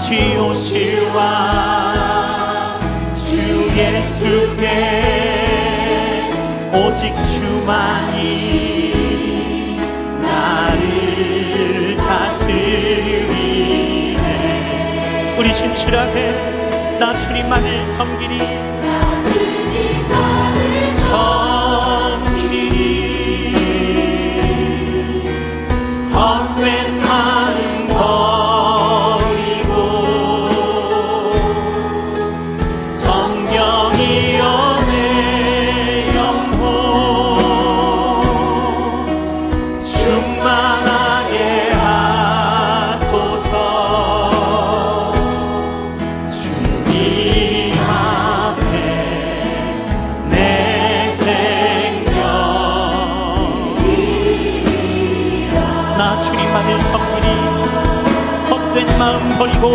다시 오실 왕주 예수께 오직 주만이 나를 다스리네. 우리 진실하게 나 주님만을 섬기리 마음 버리고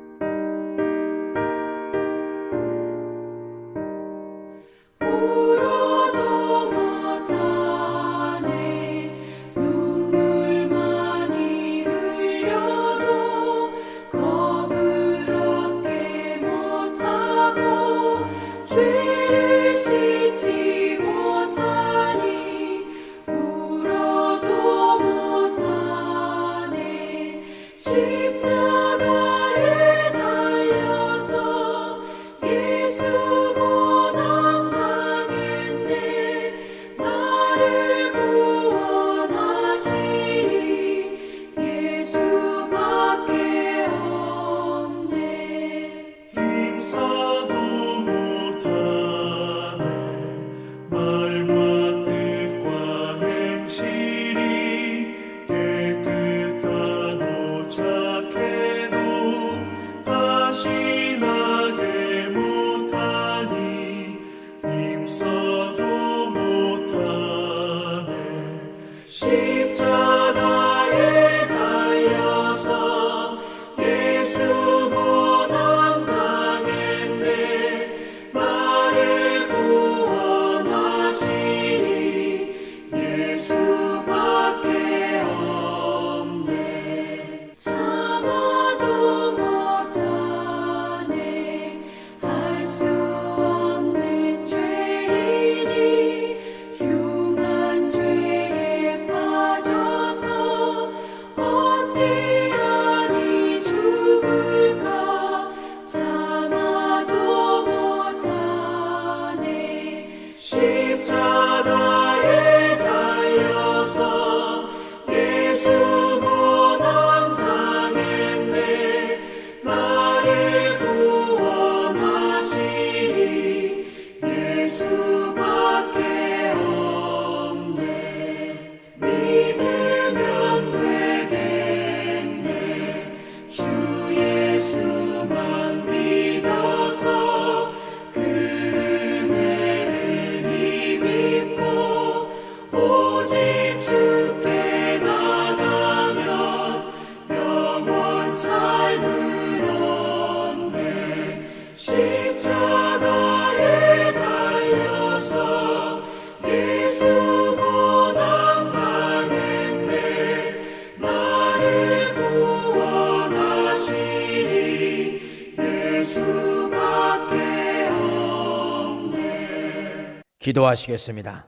기도하시겠습니다.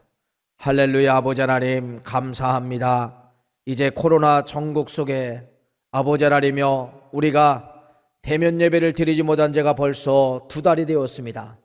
할렐루야 아버지 하나님 감사합니다. 이제 코로나 전국 속에 아버지 하나님이여 우리가 대면 예배를 드리지 못한 지가 벌써 두 달이 되었습니다.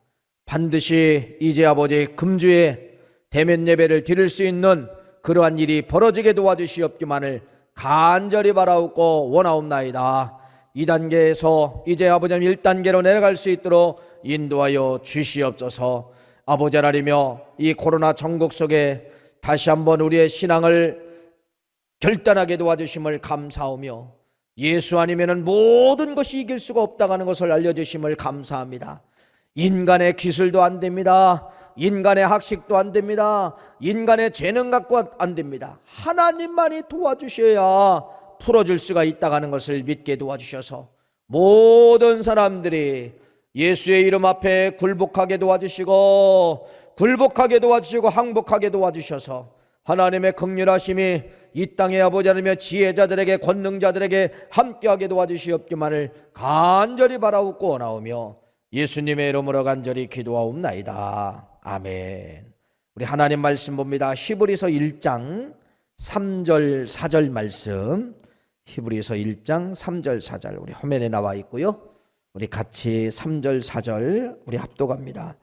반드시 이제 아버지 금주에 대면 예배를 드릴 수 있는 그러한 일이 벌어지게 도와주시옵기만을 간절히 바라옵고 원하옵나이다. 2단계에서 이제 아버지 하나님 1단계로 내려갈 수 있도록 인도하여 주시옵소서. 아버지 하나님이여 이 코로나 전국 속에 다시 한번 우리의 신앙을 결단하게 도와주심을 감사하며 예수 아니면은 모든 것이 이길 수가 없다는 것을 알려주심을 감사합니다. 인간의 기술도 안 됩니다. 인간의 학식도 안 됩니다. 인간의 재능 갖고 안 됩니다. 하나님만이 도와주셔야 풀어줄 수가 있다는 것을 믿게 도와주셔서 모든 사람들이 예수의 이름 앞에 굴복하게 도와주시고 굴복하게 도와주시고 항복하게 도와주셔서 하나님의 극률하심이 이 땅의 아버지 하나님의 지혜자들에게 권능자들에게 함께하게 도와주시옵기만을 간절히 바라옵고 원하오며 예수님의 이름으로 간절히 기도하옵나이다. 아멘. 우리 하나님 말씀 봅니다. 히브리서 1장 3절 4절 말씀. 히브리서 1장 3절 4절 우리 화면에 나와 있고요. 우리 같이 3절 4절 우리 합독합니다.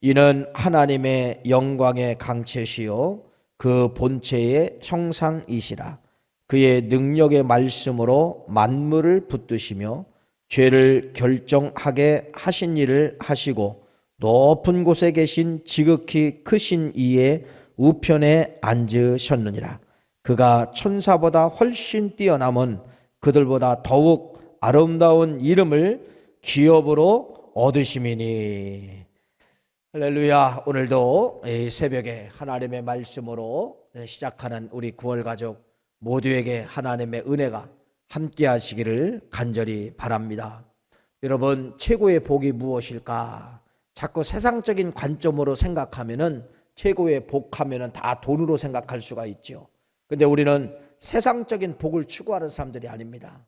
이는 하나님의 영광의 강체시요 그 본체의 형상이시라. 그의 능력의 말씀으로 만물을 붙드시며 죄를 결정하게 하신 일을 하시고 높은 곳에 계신 지극히 크신 이의 우편에 앉으셨느니라. 그가 천사보다 훨씬 뛰어남은 그들보다 더욱 아름다운 이름을 기업으로 얻으심이니 할렐루야. 오늘도 이 새벽에 하나님의 말씀으로 시작하는 우리 구월 가족 모두에게 하나님의 은혜가 함께 하시기를 간절히 바랍니다. 여러분 최고의 복이 무엇일까? 자꾸 세상적인 관점으로 생각하면은 최고의 복 하면은 다 돈으로 생각할 수가 있죠. 근데 우리는 세상적인 복을 추구하는 사람들이 아닙니다.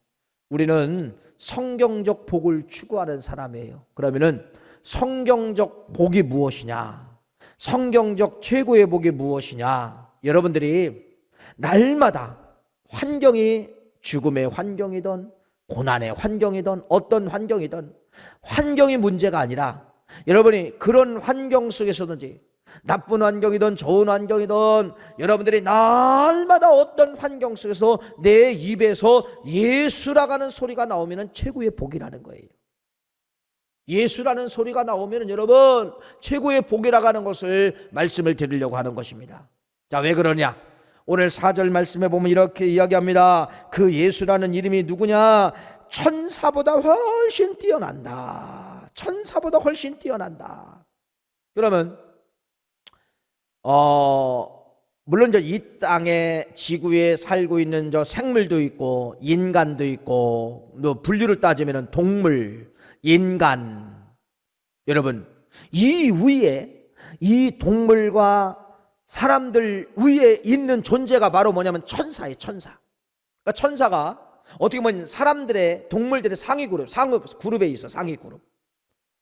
우리는 성경적 복을 추구하는 사람이에요. 그러면은 성경적 복이 무엇이냐? 성경적 최고의 복이 무엇이냐? 여러분들이 날마다 환경이 죽음의 환경이든 고난의 환경이든 어떤 환경이든 환경이 문제가 아니라 여러분이 그런 환경 속에서든지 나쁜 환경이든 좋은 환경이든 여러분들이 날마다 어떤 환경 속에서 내 입에서 예수라가는 소리가 나오면 최고의 복이라는 거예요. 예수라는 소리가 나오면 여러분 최고의 복이라가는 것을 말씀을 드리려고 하는 것입니다. 자, 왜 그러냐? 오늘 4절 말씀에 보면 이렇게 이야기합니다. 그 예수라는 이름이 누구냐? 천사보다 훨씬 뛰어난다. 천사보다 훨씬 뛰어난다. 그러면 어, 물론 저 이 땅에 지구에 살고 있는 저 생물도 있고 인간도 있고 또 분류를 따지면 동물, 인간 여러분 이 위에 이 동물과 사람들 위에 있는 존재가 바로 뭐냐면 천사예요, 천사. 그러니까 천사가 어떻게 보면 사람들의 동물들의 상위 그룹, 상위 그룹에 있어, 상위 그룹.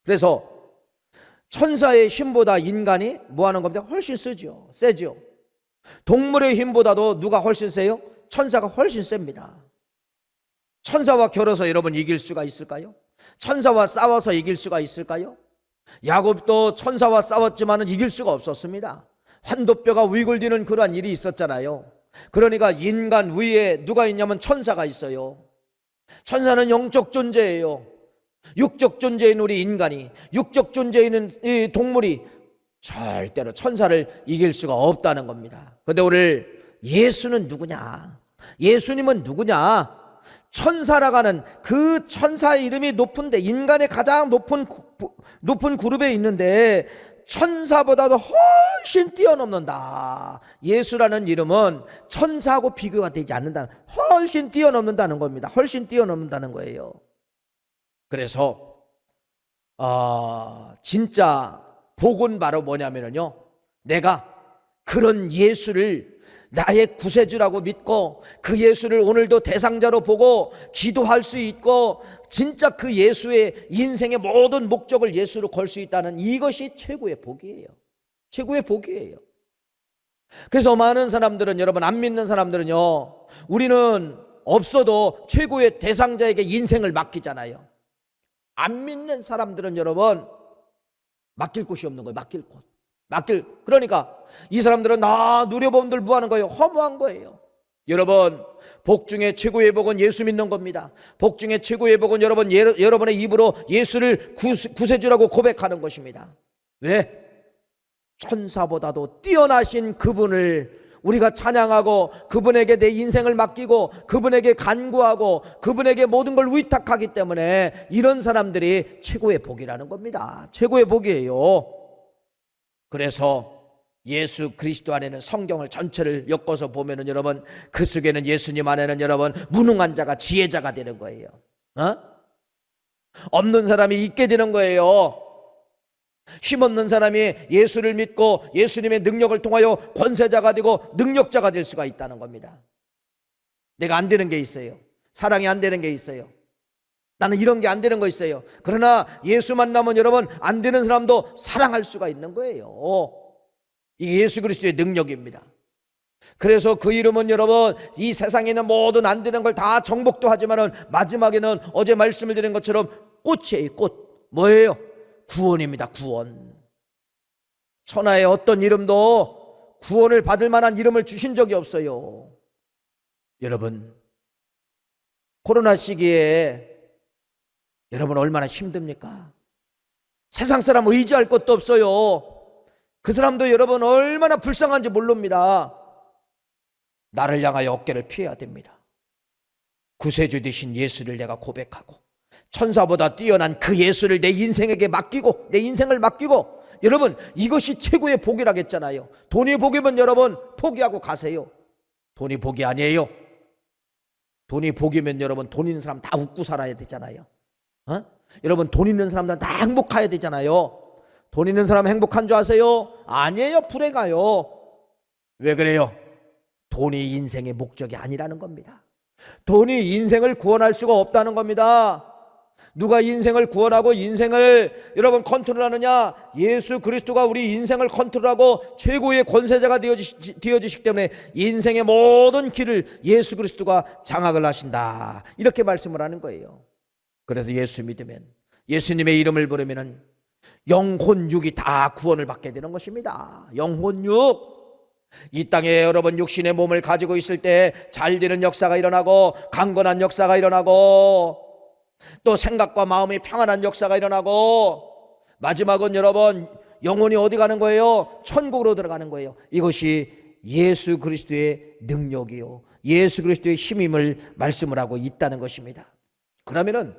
그래서 천사의 힘보다 인간이 뭐 하는 겁니다? 훨씬 쓰죠. 세죠. 동물의 힘보다도 누가 훨씬 세요? 천사가 훨씬 셉니다. 천사와 겨뤄서 여러분 이길 수가 있을까요? 천사와 싸워서 이길 수가 있을까요? 야곱도 천사와 싸웠지만은 이길 수가 없었습니다. 환도뼈가 위골디는 그러한 일이 있었잖아요. 그러니까 인간 위에 누가 있냐면 천사가 있어요. 천사는 영적 존재예요. 육적 존재인 우리 인간이 육적 존재인 이 동물이 절대로 천사를 이길 수가 없다는 겁니다. 근데 오늘 예수는 누구냐? 예수님은 누구냐? 천사라가는 그 천사의 이름이 높은데 인간의 가장 높은 구- 높은 그룹에 있는데 천사보다도 훨씬 뛰어넘는다. 예수라는 이름은 천사하고 비교가 되지 않는다. 훨씬 뛰어넘는다는 겁니다. 훨씬 뛰어넘는다는 거예요. 그래서 아 진짜 복은 바로 뭐냐면요 내가 그런 예수를 나의 구세주라고 믿고 그 예수를 오늘도 대상자로 보고 기도할 수 있고 진짜 그 예수의 인생의 모든 목적을 예수로 걸 수 있다는 이것이 최고의 복이에요. 최고의 복이에요. 그래서 많은 사람들은 여러분 안 믿는 사람들은요. 우리는 없어도 최고의 대상자에게 인생을 맡기잖아요. 안 믿는 사람들은 여러분 맡길 곳이 없는 거예요. 맡길 곳. 맡길 그러니까 이 사람들은 나 누려봄들 뭐 하는 거예요? 허무한 거예요. 여러분 복 중에 최고의 복은 예수 믿는 겁니다. 복 중에 최고의 복은 여러분 예, 여러분의 입으로 예수를 구세, 구세주라고 고백하는 것입니다. 왜? 천사보다도 뛰어나신 그분을 우리가 찬양하고 그분에게 내 인생을 맡기고 그분에게 간구하고 그분에게 모든 걸 위탁하기 때문에 이런 사람들이 최고의 복이라는 겁니다. 최고의 복이에요. 그래서 예수 그리스도 안에는 성경을 전체를 엮어서 보면은 여러분 그 속에는 예수님 안에는 여러분 무능한 자가 지혜자가 되는 거예요. 어? 없는 사람이 있게 되는 거예요. 힘없는 사람이 예수를 믿고 예수님의 능력을 통하여 권세자가 되고 능력자가 될 수가 있다는 겁니다. 내가 안 되는 게 있어요. 사랑이 안 되는 게 있어요. 나는 이런 게 안 되는 거 있어요. 그러나 예수 만나면 여러분 안 되는 사람도 사랑할 수가 있는 거예요. 이게 예수 그리스도의 능력입니다. 그래서 그 이름은 여러분 이 세상에 있는 모든 안 되는 걸 다 정복도 하지만은 마지막에는 어제 말씀을 드린 것처럼 꽃이에요. 꽃. 뭐예요? 구원입니다. 구원. 천하의 어떤 이름도 구원을 받을 만한 이름을 주신 적이 없어요. 여러분, 코로나 시기에 여러분 얼마나 힘듭니까? 세상 사람 의지할 것도 없어요. 그 사람도 여러분 얼마나 불쌍한지 모릅니다. 나를 향하여 어깨를 피해야 됩니다. 구세주 되신 예수를 내가 고백하고 천사보다 뛰어난 그 예수를 내 인생에게 맡기고 내 인생을 맡기고 여러분 이것이 최고의 복이라겠잖아요. 돈이 복이면 여러분 포기하고 가세요. 돈이 복이 아니에요. 돈이 복이면 여러분 돈 있는 사람 다 웃고 살아야 되잖아요. 어? 여러분 돈 있는 사람들 다 행복해야 되잖아요. 돈 있는 사람 행복한 줄 아세요? 아니에요. 불행해요. 왜 그래요? 돈이 인생의 목적이 아니라는 겁니다. 돈이 인생을 구원할 수가 없다는 겁니다. 누가 인생을 구원하고 인생을 여러분 컨트롤하느냐? 예수 그리스도가 우리 인생을 컨트롤하고 최고의 권세자가 되어주시, 되어주시기 때문에 인생의 모든 길을 예수 그리스도가 장악을 하신다. 이렇게 말씀을 하는 거예요. 그래서 예수 믿으면 예수님의 이름을 부르면은 영혼 육이 다 구원을 받게 되는 것입니다. 영혼 육. 이 땅에 여러분 육신의 몸을 가지고 있을 때 잘 되는 역사가 일어나고 강건한 역사가 일어나고 또 생각과 마음이 평안한 역사가 일어나고 마지막은 여러분 영혼이 어디 가는 거예요? 천국으로 들어가는 거예요. 이것이 예수 그리스도의 능력이요. 예수 그리스도의 힘임을 말씀을 하고 있다는 것입니다. 그러면은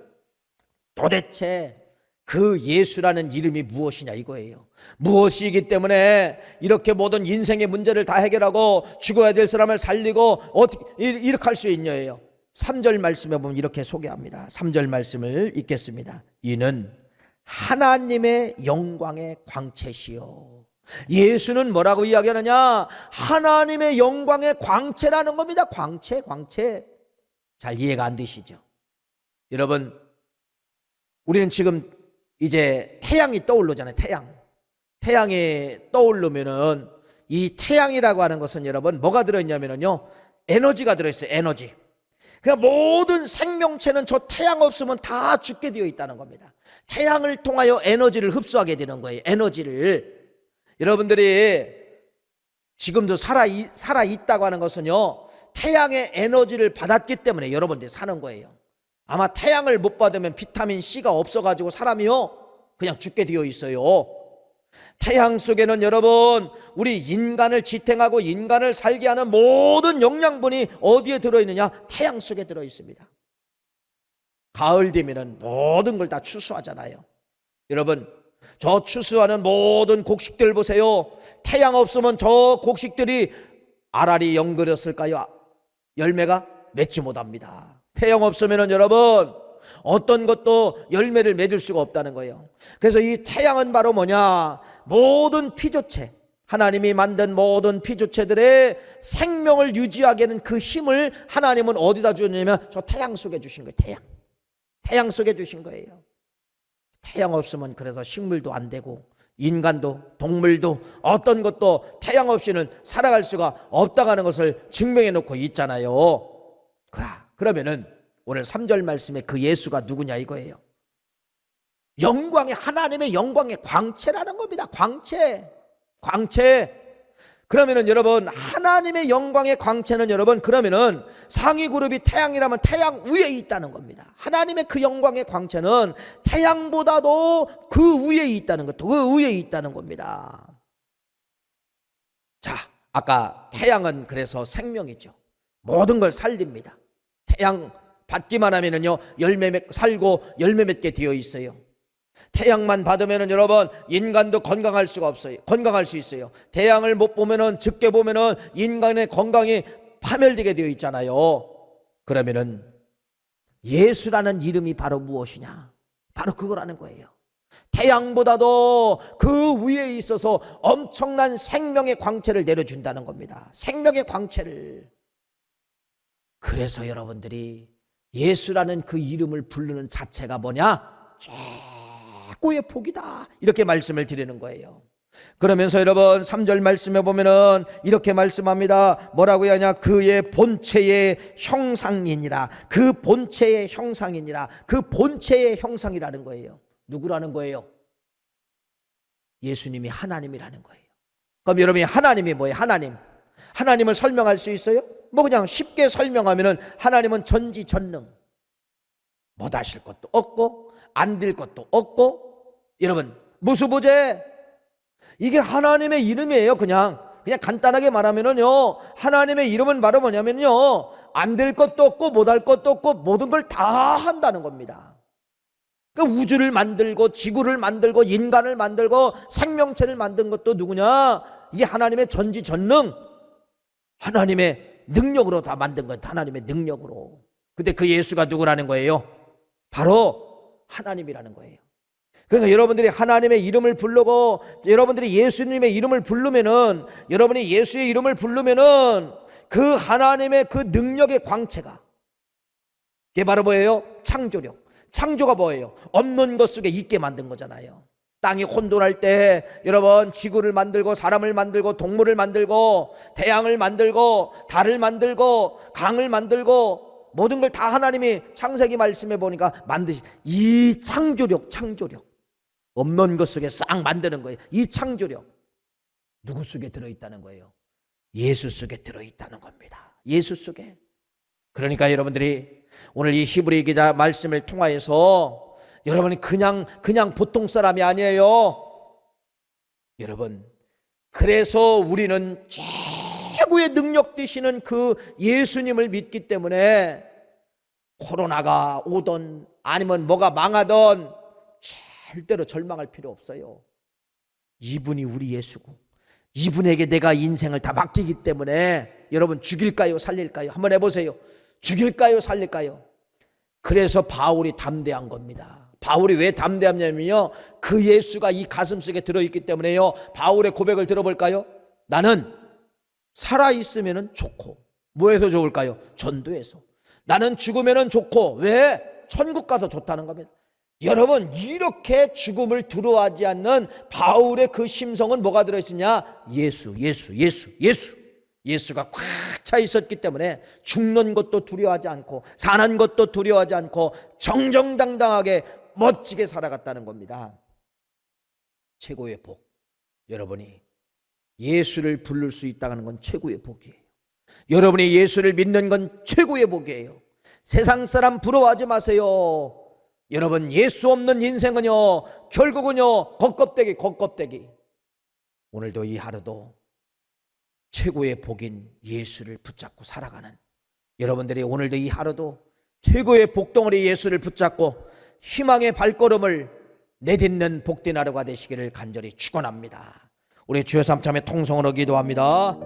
도대체 그 예수라는 이름이 무엇이냐 이거예요. 무엇이기 때문에 이렇게 모든 인생의 문제를 다 해결하고 죽어야 될 사람을 살리고 어떻게 이렇게 할 수 있냐예요. 3절 말씀에 보면 이렇게 소개합니다. 3절 말씀을 읽겠습니다. 이는 하나님의 영광의 광채시요. 예수는 뭐라고 이야기하느냐? 하나님의 영광의 광채라는 겁니다. 광채, 광채. 잘 이해가 안 되시죠? 여러분, 우리는 지금 이제 태양이 떠오르잖아요. 태양. 태양이 떠오르면은 이 태양이라고 하는 것은 여러분 뭐가 들어있냐면요. 에너지가 들어있어요. 에너지. 그냥 모든 생명체는 저 태양 없으면 다 죽게 되어 있다는 겁니다. 태양을 통하여 에너지를 흡수하게 되는 거예요. 에너지를. 여러분들이 지금도 살아, 살아 있다고 하는 것은요. 태양의 에너지를 받았기 때문에 여러분들이 사는 거예요. 아마 태양을 못 받으면 비타민 C가 없어가지고 사람이요. 그냥 죽게 되어 있어요. 태양 속에는 여러분, 우리 인간을 지탱하고 인간을 살게 하는 모든 영양분이 어디에 들어있느냐? 태양 속에 들어있습니다. 가을 되면은 모든 걸 다 추수하잖아요. 여러분, 저 추수하는 모든 곡식들 보세요. 태양 없으면 저 곡식들이 알알이 연그렸을까요? 열매가 맺지 못합니다. 태양 없으면은 여러분 어떤 것도 열매를 맺을 수가 없다는 거예요. 그래서 이 태양은 바로 뭐냐? 모든 피조체, 하나님이 만든 모든 피조체들의 생명을 유지하게 하는 그 힘을 하나님은 어디다 주냐면 저 태양 속에 주신 거예요. 태양. 태양 속에 주신 거예요. 태양 없으면 그래서 식물도 안 되고 인간도 동물도 어떤 것도 태양 없이는 살아갈 수가 없다가는 것을 증명해 놓고 있잖아요. 그러면은 오늘 3절 말씀에 그 예수가 누구냐 이거예요. 영광의 하나님의 영광의 광채라는 겁니다. 광채. 광채. 그러면은 여러분 하나님의 영광의 광채는 여러분 그러면은 상위 그룹이 태양이라면 태양 위에 있다는 겁니다. 하나님의 그 영광의 광채는 태양보다도 그 위에 있다는 것, 그 위에 있다는 겁니다. 자, 아까 태양은 그래서 생명이죠. 모든 걸 살립니다. 태양 받기만 하면은요 열매 맺 살고 열매 맺게 되어 있어요. 태양만 받으면은 여러분 인간도 건강할 수가 없어요. 건강할 수 있어요. 태양을 못 보면은 적게 보면은 인간의 건강이 파멸되게 되어 있잖아요. 그러면은 예수라는 이름이 바로 무엇이냐? 바로 그거라는 거예요. 태양보다도 그 위에 있어서 엄청난 생명의 광채를 내려준다는 겁니다. 생명의 광채를. 그래서 여러분들이 예수라는 그 이름을 부르는 자체가 뭐냐? 최고의 복이다. 이렇게 말씀을 드리는 거예요. 그러면서 여러분 3절 말씀해 보면은 이렇게 말씀합니다. 뭐라고 하냐? 그의 본체의 형상이니라. 그 본체의 형상이니라. 그 본체의 형상이라는 거예요. 누구라는 거예요? 예수님이 하나님이라는 거예요. 그럼 여러분이 하나님이 뭐예요? 하나님. 하나님을 설명할 수 있어요? 뭐 그냥 쉽게 설명하면은 하나님은 전지전능. 못 하실 것도 없고 안 될 것도 없고. 여러분 무수부재 이게 하나님의 이름이에요 그냥. 그냥 간단하게 말하면은요 하나님의 이름은 바로 뭐냐면요 안 될 것도 없고 못할 것도 없고 모든 걸 다 한다는 겁니다. 그 우주를 만들고 지구를 만들고 인간을 만들고 생명체를 만든 것도 누구냐? 이게 하나님의 전지전능. 하나님의 능력으로 다 만든 것 하나님의 능력으로 근데 그 예수가 누구라는 거예요 바로 하나님이라는 거예요. 그러니까 여러분들이 하나님의 이름을 부르고 여러분들이 예수님의 이름을 부르면은 여러분이 예수의 이름을 부르면은 그 하나님의 그 능력의 광채가 그게 바로 뭐예요? 창조력. 창조가 뭐예요? 없는 것 속에 있게 만든 거잖아요. 땅이 혼돈할 때 여러분 지구를 만들고 사람을 만들고 동물을 만들고 태양을 만들고 달을 만들고 강을 만들고 모든 걸 다 하나님이 창세기 말씀해 보니까 만드시 이 창조력 창조력 없는 것 속에 싹 만드는 거예요. 이 창조력 누구 속에 들어 있다는 거예요? 예수 속에 들어 있다는 겁니다. 예수 속에. 그러니까 여러분들이 오늘 이 히브리 기자 말씀을 통하여서 여러분이 그냥 그냥 보통 사람이 아니에요. 여러분 그래서 우리는 최고의 능력 되시는 그 예수님을 믿기 때문에 코로나가 오던 아니면 뭐가 망하던 절대로 절망할 필요 없어요. 이분이 우리 예수고 이분에게 내가 인생을 다 맡기기 때문에 여러분 죽일까요 살릴까요 한번 해보세요. 죽일까요 살릴까요? 그래서 바울이 담대한 겁니다. 바울이 왜 담대하냐면요. 그 예수가 이 가슴 속에 들어있기 때문에요. 바울의 고백을 들어볼까요? 나는 살아있으면 좋고 뭐해서 좋을까요? 전도해서 나는 죽으면 좋고 왜? 천국 가서 좋다는 겁니다 여러분 이렇게 죽음을 두려워하지 않는 바울의 그 심성은 뭐가 들어있으냐? 예수 예수 예수 예수 예수가 꽉 차 있었기 때문에 죽는 것도 두려워하지 않고 사는 것도 두려워하지 않고 정정당당하게 멋지게 살아갔다는 겁니다 최고의 복 여러분이 예수를 부를 수 있다는 건 최고의 복이에요. 여러분이 예수를 믿는 건 최고의 복이에요. 세상 사람 부러워하지 마세요. 여러분 예수 없는 인생은요 결국은요 겉껍데기 겉껍데기. 오늘도 이 하루도 최고의 복인 예수를 붙잡고 살아가는 여러분들이 오늘도 이 하루도 최고의 복덩어리 예수를 붙잡고 희망의 발걸음을 내딛는 복된 하루가 되시기를 간절히 축원합니다. 우리 주여 삼참의 통성으로 기도합니다.